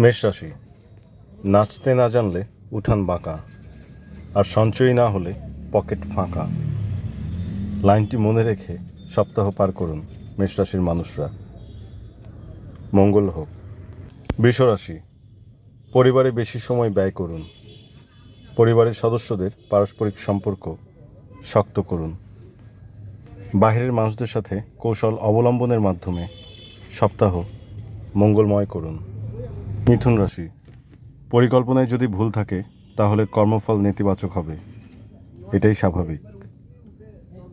মেষ রাশি। নাচতে না জানলে উঠান বাঁকা, আর সঞ্চয়ী না হলে পকেট ফাঁকা। লাইনটি মনে রেখে সপ্তাহ পার করুন মেষ রাশির মানুষরা। মঙ্গল হোক। বৃষ রাশি, পরিবারে বেশি সময় ব্যয় করুন। পরিবারের সদস্যদের পারস্পরিক সম্পর্ক শক্ত করুন। বাইরের মানুষদের সাথে কৌশল অবলম্বনের মাধ্যমে সপ্তাহ মঙ্গলময় করুন। মিথুন রাশি। পরিকল্পনায় যদি ভুল থাকে, তাহলে কর্মফল নেতিবাচক হবে। এটাই স্বাভাবিক।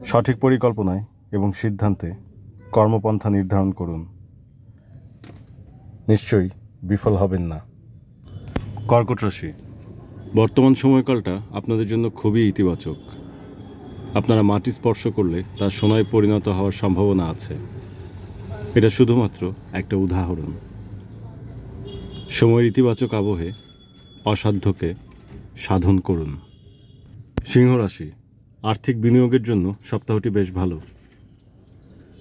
সঠিক পরিকল্পনায় এবং সিদ্ধান্তে কর্মপন্থা নির্ধারণ করুন। নিশ্চয়ই বিফল হবেন না। কর্কট রাশি। বর্তমান সময়কালটা আপনাদের জন্য খুবই ইতিবাচক। আপনারা মাটি স্পর্শ করলে তা সোনায় পরিণত হওয়ার সম্ভাবনা আছে। এটা শুধুমাত্র একটা উদাহরণ। সময়ের ইতিবাচক আবহে অসাধ্যকে সাধন করুন। সিংহ রাশি, আর্থিক বিনিয়োগের জন্য সপ্তাহটি বেশ ভালো।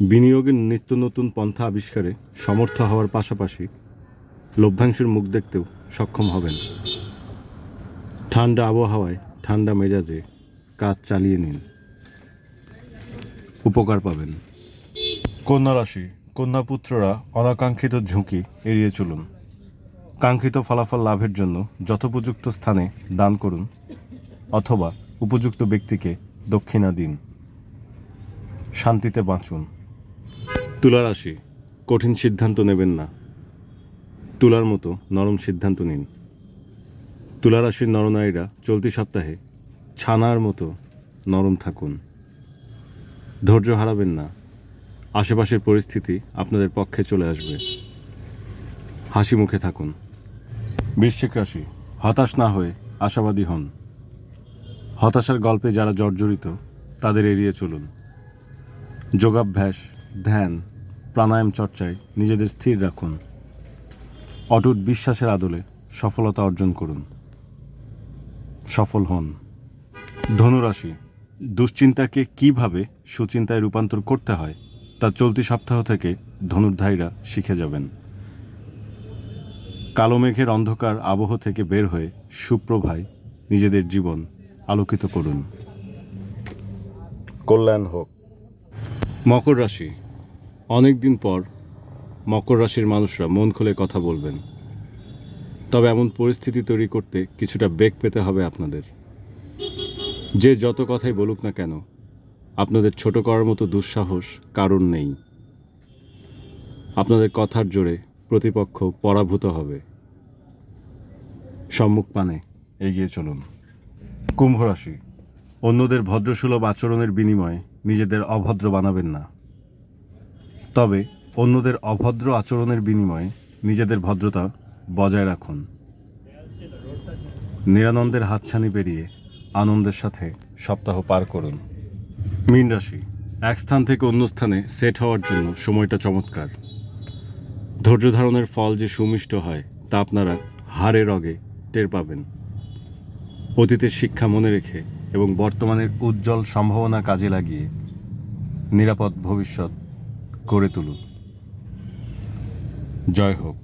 বিনিয়োগের নিত্য নতুন পন্থা আবিষ্কারে সমর্থ হওয়ার পাশাপাশি লভ্যাংশের মুখ দেখতেও সক্ষম হবেন। ঠান্ডা আবহাওয়ায় ঠান্ডা মেজাজে কাজ চালিয়ে নিন। উপকার পাবেন। কন্যা রাশি কন্যা পুত্ররা অনাকাঙ্ক্ষিত ঝুঁকি এড়িয়ে চলুন। কাঙ্ক্ষিত ফলাফল লাভের জন্য যথোপযুক্ত স্থানে দান করুন অথবা উপযুক্ত ব্যক্তিকে দক্ষিণা দিন। শান্তিতে বাঁচুন। তুলা রাশি কঠিন সিদ্ধান্ত নেবেন না। তুলার মতো নরম সিদ্ধান্ত নিন। তুলা রাশির নরনারীরা চলতি সপ্তাহে ছানার মতো নরম থাকুন। ধৈর্য হারাবেন না। আশেপাশের পরিস্থিতি আপনাদের পক্ষে চলে আসবে। হাসি মুখে থাকুন। বৃশ্চিক রাশি, হতাশ না হয়ে আশাবাদী হন। হতাশার গল্পে যারা জর্জরিত, তাদের এড়িয়ে চলুন। যোগাভ্যাস, ধ্যান, প্রাণায়াম চর্চায় নিজেদের স্থির রাখুন। অটুট বিশ্বাসের আদলে সফলতা অর্জন করুন। সফল হন। ধনুরাশি, দুশ্চিন্তাকে কীভাবে সুচিন্তায় রূপান্তর করতে হয়, তা চলতি সপ্তাহ থেকে ধনুর্ধারীরা শিখে যাবেন। কালো মেঘের অন্ধকার আবহ থেকে বের হয়ে সুপ্রভায় নিজেদের জীবন আলোকিত করুন। কল্যাণ হোক। মকর রাশি। অনেক দিন পর মকর রাশির মানুষরা মন খুলে কথা বলবেন। তবে এমন পরিস্থিতি তৈরি করতে কিছুটা বেগ পেতে হবে আপনাদের। যে যত কথাই বলুক না কেন আপনাদের ছোট করার মতো দুঃসাহস কারণ নেই। আপনাদের কথার জোরে প্রতিপক্ষ পরাভূত হবে। সম্মুখ পানে এগিয়ে চলুন। কুম্ভ রাশি। অন্যদের ভদ্রসুলভ আচরণের বিনিময়ে নিজেদের অভদ্র বানাবেন না। তবে অন্যদের অভদ্র আচরণের বিনিময়ে নিজেদের ভদ্রতা বজায় রাখুন। নিরানন্দের হাতছানি পেরিয়ে আনন্দের সাথে সপ্তাহ পার করুন। মীন রাশি। এক স্থান থেকে অন্য স্থানে সেট হওয়ার জন্য সময়টা চমৎকার। ধৈর্য ধারণের ফল যে সুমিষ্ট হয় তা আপনারা হাড়ে রগে টের পাবেন। অতীতের শিক্ষা মনে রেখে এবং বর্তমানের উজ্জ্বল সম্ভাবনা কাজে লাগিয়ে নিরাপদ ভবিষ্যৎ গড়ে তুলুন। জয় হোক।